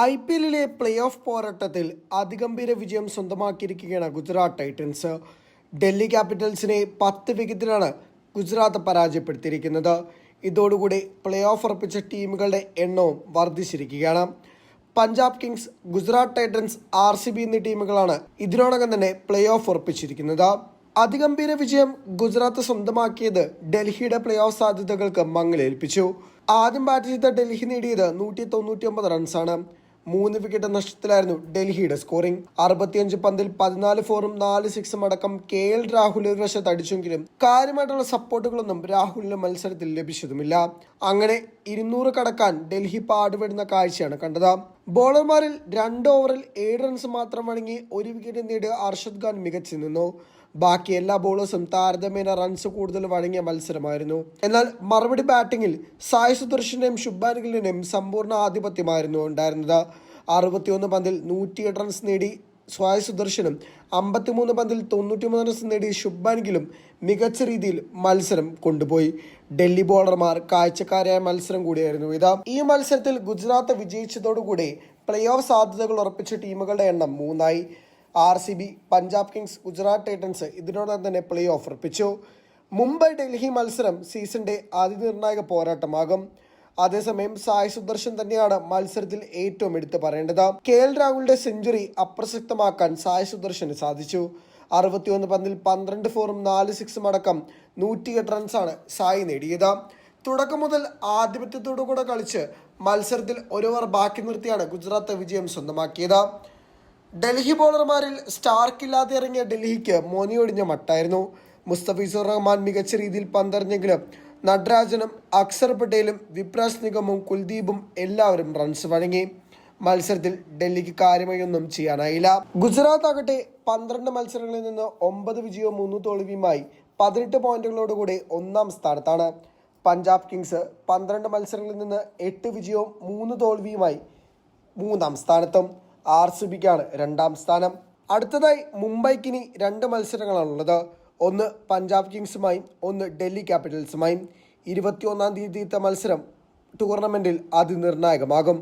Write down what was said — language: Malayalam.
ഐ പി എല്ലിലെ പ്ലേ ഓഫ് പോരാട്ടത്തിൽ അതിഗംഭീര വിജയം സ്വന്തമാക്കിയിരിക്കുകയാണ് ഗുജറാത്ത് ടൈറ്റൻസ്. ഡൽഹി ക്യാപിറ്റൽസിനെ പത്ത് വിക്കറ്റിനാണ് ഗുജറാത്ത് പരാജയപ്പെടുത്തിയിരിക്കുന്നത്. ഇതോടുകൂടി പ്ലേ ഓഫ് ഉറപ്പിച്ച ടീമുകളുടെ എണ്ണവും വർദ്ധിച്ചിരിക്കുകയാണ്. Punjab Kings Gujarat Titans R C B എന്നീ ടീമുകളാണ് ഇതിനോടകം തന്നെ പ്ലേ ഓഫ് ഉറപ്പിച്ചിരിക്കുന്നത്. അതിഗംഭീര വിജയം ഗുജറാത്ത് സ്വന്തമാക്കിയത് ഡൽഹിയുടെ പ്ലേ ഓഫ് സാധ്യതകൾക്ക് മങ്ങലേൽപ്പിച്ചു. ആദ്യം ബാറ്റ് ചെയ്ത ഡൽഹി നേടിയത് നൂറ്റി തൊണ്ണൂറ്റി ഒമ്പത് റൺസാണ്. മൂന്ന് വിക്കറ്റ് നഷ്ടത്തിലായിരുന്നു ഡൽഹിയുടെ സ്കോറിംഗ് അറുപത്തിയഞ്ച് പന്തിൽ പതിനാല് ഫോറും നാല് സിക്സും അടക്കം കെ എൽ രാഹുൽ ഒരു വശത്ത് അടിച്ചെങ്കിലും കാര്യമായിട്ടുള്ള സപ്പോർട്ടുകളൊന്നും രാഹുലിന് മത്സരത്തിൽ ലഭിച്ചതുമില്ല. അങ്ങനെ ഇരുന്നൂറ് കടക്കാൻ ഡൽഹി പാടുപെടുന്ന കാഴ്ചയാണ് കണ്ടത്. ബോളർമാരിൽ രണ്ട് ഓവറിൽ ഏഴ് റൺസ് മാത്രം വഴങ്ങി ഒരു വിക്കറ്റ് നേടിയ അർഷദ് ഖാൻ മികച്ചു നിന്നു. ബാക്കി എല്ലാ ബോളേഴ്സും താരതമ്യേന റൺസ് കൂടുതൽ വഴങ്ങിയ മത്സരമായിരുന്നു. എന്നാൽ മറുപടി ബാറ്റിംഗിൽ സായ് സുദർശന്റെയും ശുഭാൻ ഗില്ലിന്റെയും സമ്പൂർണ ആധിപത്യമായിരുന്നു ഉണ്ടായിരുന്നത്. അറുപത്തിയൊന്ന് പന്തിൽ നൂറ്റിയെട്ട് റൺസ് നേടി സ്വായ് സുദർശനും അമ്പത്തിമൂന്ന് പന്തിൽ തൊണ്ണൂറ്റിമൂന്ന് റൺസ് നേടി ശുഭാൻഗിലും മികച്ച രീതിയിൽ മത്സരം കൊണ്ടുപോയി. ഡൽഹി ബോളർമാർ കാഴ്ചക്കാരായ മത്സരം കൂടിയായിരുന്നു ഇത്. ഈ മത്സരത്തിൽ ഗുജറാത്ത് വിജയിച്ചതോടുകൂടി പ്ലേ ഓഫ് സാധ്യതകൾ ഉറപ്പിച്ച ടീമുകളുടെ എണ്ണം മൂന്നായി. R C B Punjab Kings Gujarat Titans ഇതിനോടകം തന്നെ പ്ലേ ഓഫ് ഉറപ്പിച്ചു. മുംബൈ ഡൽഹി മത്സരം സീസണിന്റെ അതിനിർണായക പോരാട്ടമാകും. അതേസമയം സായ് സുദർശൻ തന്നെയാണ് മത്സരത്തിൽ ഏറ്റവും എടുത്തു പറയേണ്ടത്. കെ എൽ രാഹുലിന്റെ സെഞ്ചുറി അപ്രസക്തമാക്കാൻ സായ് സുദർശന് സാധിച്ചു. അറുപത്തിയൊന്ന് പന്തിൽ പന്ത്രണ്ട് ഫോറും നാല് സിക്സും അടക്കം നൂറ്റിയെട്ട് റൺസാണ് സായ് നേടിയത്. തുടക്കം മുതൽ ആധിപത്യത്തോടു കൂടെ കളിച്ച് മത്സരത്തിൽ ഒരു ഓവർ ബാക്കി നിർത്തിയാണ് ഗുജറാത്ത് വിജയം സ്വന്തമാക്കിയത്. ഡൽഹി ബോളർമാരിൽ സ്റ്റാർക്കില്ലാതെ ഇറങ്ങിയ ഡൽഹിക്ക് മോനിയൊടിഞ്ഞ മട്ടായിരുന്നു. മുസ്തഫീസുർ റഹ്മാൻ മികച്ച രീതിയിൽ പന്തെറിഞ്ഞെങ്കിലും നട്രാജനും അക്സർ പട്ടേലും വിപ്രാസ് നിഗമും കുൽദീപും എല്ലാവരും റൺസ് വഴങ്ങി. മത്സരത്തിൽ ഡൽഹിക്ക് കാര്യമായൊന്നും ചെയ്യാനായില്ല. ഗുജറാത്ത് ആകട്ടെ പന്ത്രണ്ട് മത്സരങ്ങളിൽ നിന്ന് ഒമ്പത് വിജയവും മൂന്ന് തോൽവിയുമായി പതിനെട്ട് പോയിന്റുകളോടുകൂടി ഒന്നാം സ്ഥാനത്താണ്. പഞ്ചാബ് കിങ്സ് പന്ത്രണ്ട് മത്സരങ്ങളിൽ നിന്ന് എട്ട് വിജയവും മൂന്ന് തോൽവിയുമായി മൂന്നാം സ്ഥാനത്തും. ആർ സി ബിക്കാണ് രണ്ടാം സ്ഥാനം. അടുത്തതായി മുംബൈക്കിനി രണ്ട് മത്സരങ്ങളാണുള്ളത്. ഒന്ന് പഞ്ചാബ് കിങ്സുമായും ഒന്ന് ഡൽഹി ക്യാപിറ്റൽസുമായും. ഇരുപത്തിയൊന്നാം തീയതിയത്തെ മത്സരം ടൂർണമെന്റിൽ അതിനിർണായകമാകും.